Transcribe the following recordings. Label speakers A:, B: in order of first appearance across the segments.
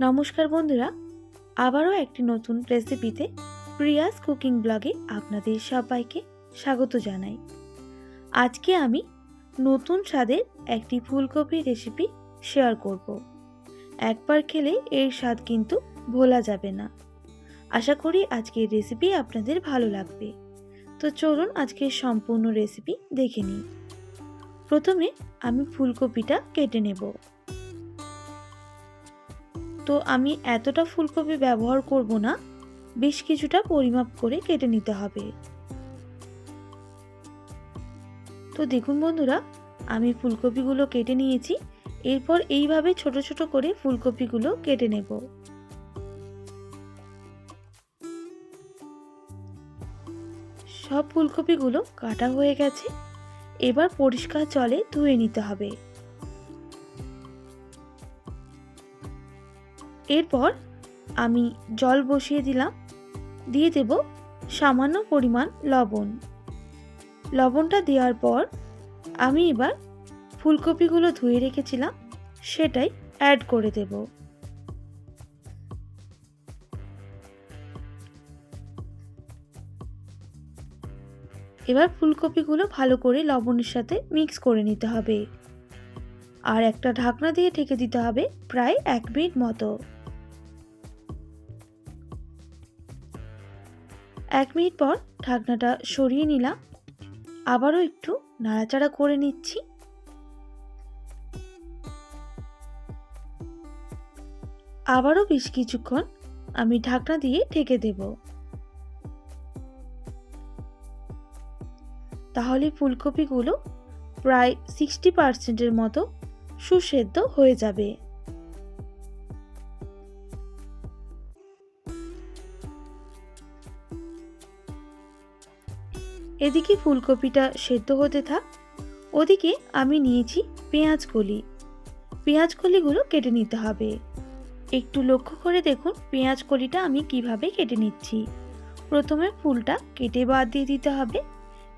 A: নমস্কার বন্ধুরা, আবারও একটি নতুন রেসিপিতে প্রিয়াস কুকিং ব্লগে আপনাদের সবাইকে স্বাগত জানাই। আজকে আমি নতুন স্বাদের একটি ফুলকপি রেসিপি শেয়ার করব। একবার খেলে এর স্বাদ কিন্তু ভোলা যাবে না। আশা করি আজকের রেসিপি আপনাদের ভালো লাগবে। তো চলুন আজকের সম্পূর্ণ রেসিপি দেখে নিই। প্রথমে আমি ফুলকপিটা কেটে নেব। তো আমি এতটা ফুলকপি ব্যবহার করব না, বেশ কিছুটা পরিমাপ করে কেটে নিতে হবে। তো দেখুন বন্ধুরা, আমি ফুলকপিগুলো কেটে নিয়েছি, এরপর এইভাবে ছোট ছোট করে ফুলকপিগুলো কেটে নেব। সব ফুলকপিগুলো কাটা হয়ে গেছে, এবার পরিষ্কার জলে ধুয়ে নিতে হবে। এরপর আমি জল বসিয়ে দিলাম। দিয়ে দেব সামান্য পরিমাণ লবণ। লবণটা দেওয়ার পর আমি এবার ফুলকপিগুলো ধুয়ে রেখেছিলাম, সেটাই অ্যাড করে দেব। এবার ফুলকপিগুলো ভালো করে লবণের সাথে মিক্স করে নিতে হবে। আর একটা ঢাকনা দিয়ে ঢেকে দিতে হবে প্রায় এক মিনিট মতো। এক মিনিট পর ঢাকনাটা সরিয়ে নিলাম। আবারও একটু নাড়াচাড়া করে নিচ্ছি। আবারও বেশ কিছুক্ষণ আমি ঢাকনা দিয়ে ঢেকে দেব। তাহলে ফুলকপিগুলো প্রায় সিক্সটি পার্সেন্টের মতো সুসেদ্ধ হয়ে যাবে। এদিকে ফুলকপিটা সেদ্ধ হতে থাক, ওদিকে আমি নিয়েছি পেঁয়াজ কলি। পেঁয়াজ কলিগুলো কেটে নিতে হবে। একটু লক্ষ্য করে দেখুন পেঁয়াজ কলিটা আমি কীভাবে কেটে নিচ্ছি। প্রথমে ফুলটা কেটে বাদ দিয়ে দিতে হবে।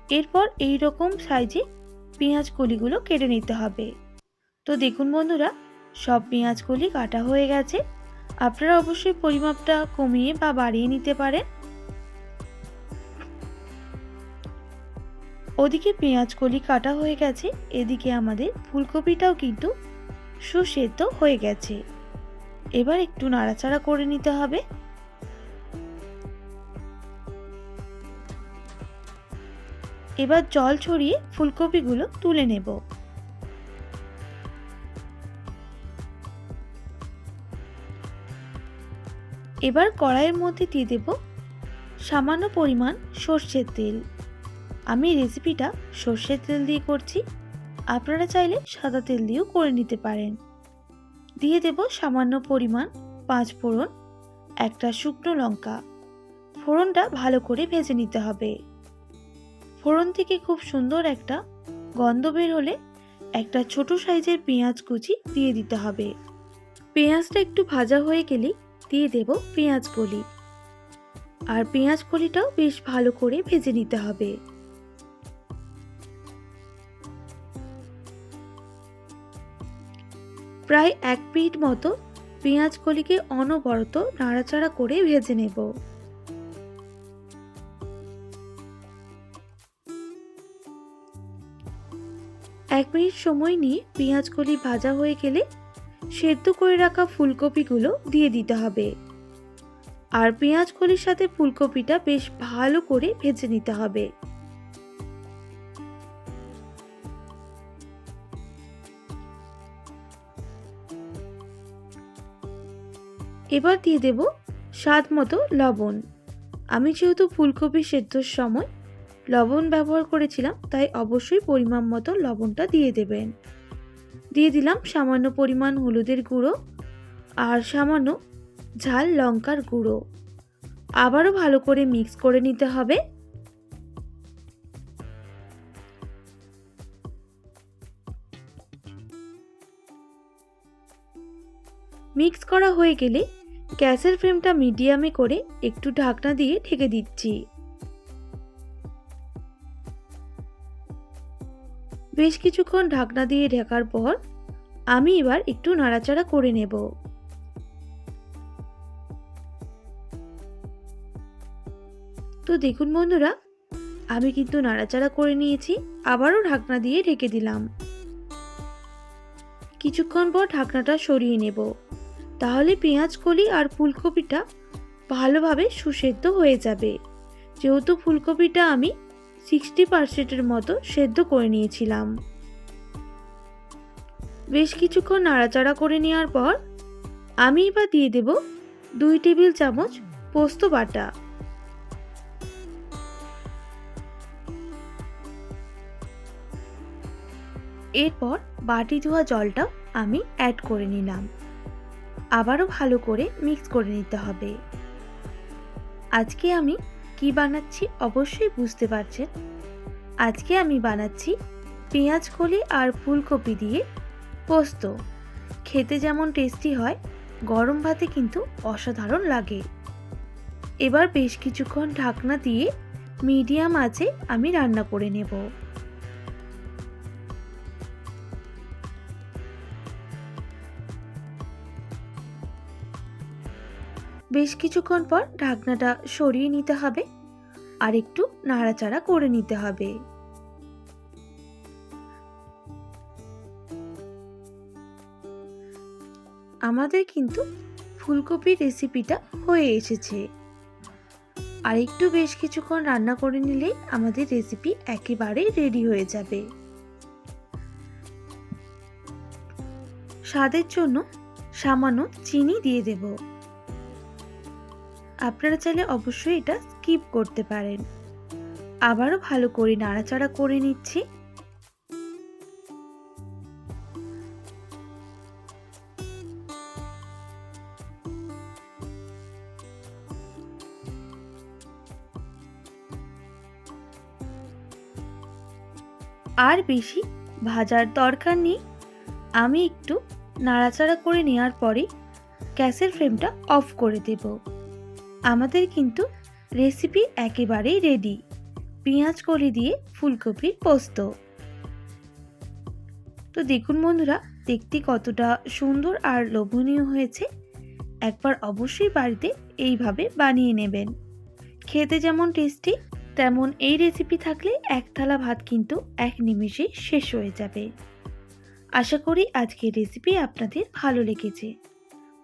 A: এরপর এই রকম সাইজে পেঁয়াজ কলিগুলো কেটে নিতে হবে। তো দেখুন বন্ধুরা, সব পেঁয়াজ কলি কাটা হয়ে গেছে। আপনারা অবশ্যই পরিমাপটা কমিয়ে বা বাড়িয়ে নিতে পারেন। ওদিকে পেঁয়াজ কলি কাটা হয়ে গেছে, এদিকে আমাদের ফুলকপিটাও কিন্তু সুসেদ্ধ হয়ে গেছে। এবার একটু নাড়াচাড়া করে নিতে হবে। এবার জল ছড়িয়ে ফুলকপিগুলো তুলে নেব। এবার কড়াইয়ের মধ্যে দিয়ে দেব সামান্য পরিমাণ সর্ষের তেল। আমি রেসিপিটা সর্ষের তেল দিয়ে করছি। আপনারা চাইলে সাদা তেল দিয়েও করে নিতে পারেন। দিয়ে দেব সামান্য পরিমাণ পাঁচ ফোড়ন, একটা শুকনো লঙ্কা। ফোড়নটা ভালো করে ভেজে নিতে হবে। ফোড়ন থেকে খুব সুন্দর একটা গন্ধ বের হলে একটা ছোট সাইজের পেঁয়াজ কুচি দিয়ে দিতে হবে। পেঁয়াজটা একটু ভাজা হয়ে গেলেই দিয়ে দেব পেঁয়াজ কলি। আর পেঁয়াজ কলিটাও বেশ ভালো করে ভেজে নিতে হবে। প্রায় এক মিনিট মতো পেঁয়াজ কলিকে অনবরত নাড়াচাড়া করে ভেজে নেব। এক মিনিট সময় নিয়ে পেঁয়াজ কলি ভাজা হয়ে গেলে সেদ্ধ করে রাখা ফুলকপিগুলো দিয়ে দিতে হবে। আর পেঁয়াজ কলির সাথে ফুলকপিটা বেশ ভালো করে ভেজে নিতে হবে। এবার দিয়ে দেব স্বাদ মতো লবণ। আমি যেহেতু ফুলকপি সেদ্ধর সময় লবণ ব্যবহার করেছিলাম, তাই অবশ্যই পরিমাণ মতো লবণটা দিয়ে দেবেন। দিয়ে দিলাম সামান্য পরিমাণ হলুদের গুঁড়ো আর সামান্য ঝাল লঙ্কার গুঁড়ো। আবারও ভালো করে মিক্স করে নিতে হবে। মিক্স করা হয়ে গেলে গ্যাসের ফ্লেমটা মিডিয়ামে করে একটু ঢাকনা দিয়ে ঢেকে দিচ্ছি। বেশ কিছুক্ষণ ঢাকনা দিয়ে ঢাকার পর আমি এবার একটু নাড়াচাড়া করে নেব। তো দেখুন বন্ধুরা, আমি কিন্তু নাড়াচাড়া করে নিয়েছি, আবারও ঢাকনা দিয়ে ঢেকে দিলাম। কিছুক্ষণ পর ঢাকনাটা সরিয়ে নেব। তাহলে পেঁয়াজ কলি আর ফুলকপিটা ভালোভাবে সুসেদ্ধ হয়ে যাবে। যেহেতু ফুলকপিটা আমি সিক্সটি পার্সেন্টের মতো সেদ্ধ করে নিয়েছিলাম। বেশ কিছুক্ষণ নাড়াচাড়া করে নেওয়ার পর আমি এবার দিয়ে দেব দুই টেবিল চামচ পোস্ত বাটা। এরপর বাটি ধোয়া জলটাও আমি অ্যাড করে নিলাম। আবারও ভালো করে মিক্স করে নিতে হবে। আজকে আমি কি বানাচ্ছি অবশ্যই বুঝতে পারছেন। আজকে আমি বানাচ্ছি পেঁয়াজ কলি আর ফুলকপি দিয়ে পোস্ত। খেতে যেমন টেস্টি হয়, গরম ভাতে কিন্তু অসাধারণ লাগে। এবার বেশ কিছুক্ষণ ঢাকনা দিয়ে মিডিয়াম আঁচে আমি রান্না করে নেব। বেশ কিছুক্ষণ পর ঢাকনাটা সরিয়ে নিতে হবে আর একটু নাড়াচাড়া করে নিতে হবে। আমাদের কিন্তু ফুলকপির রেসিপিটা হয়ে এসেছে। আর একটু বেশ কিছুক্ষণ রান্না করে নিলেই আমাদের রেসিপি একেবারে রেডি হয়ে যাবে। স্বাদের জন্য সামান্য চিনি দিয়ে দেব। আপনারা চাইলে অবশ্যই এটা স্কিপ করতে পারেন। আবারও ভালো করে নাড়াচাড়া করে নিচ্ছি। আর বেশি ভাজার দরকার নেই। আমি একটু নাড়াচাড়া করে নেওয়ার পরে গ্যাসের ফ্লেমটা অফ করে দেব। আমাদের কিন্তু রেসিপি একেবারেই রেডি পেঁয়াজ কলি দিয়ে ফুলকপির পোস্ত। তো দেখুন বন্ধুরা, দেখতে কতটা সুন্দর আর লোভনীয় হয়েছে। একবার অবশ্যই বাড়িতে এইভাবে বানিয়ে নেবেন। খেতে যেমন টেস্টি তেমন এই রেসিপি থাকলে এক থালা ভাত কিন্তু এক নিমেষেই শেষ হয়ে যাবে। আশা করি আজকের রেসিপি আপনাদের ভালো লেগেছে।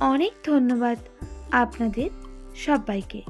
A: অনেক ধন্যবাদ আপনাদের সবাইকে।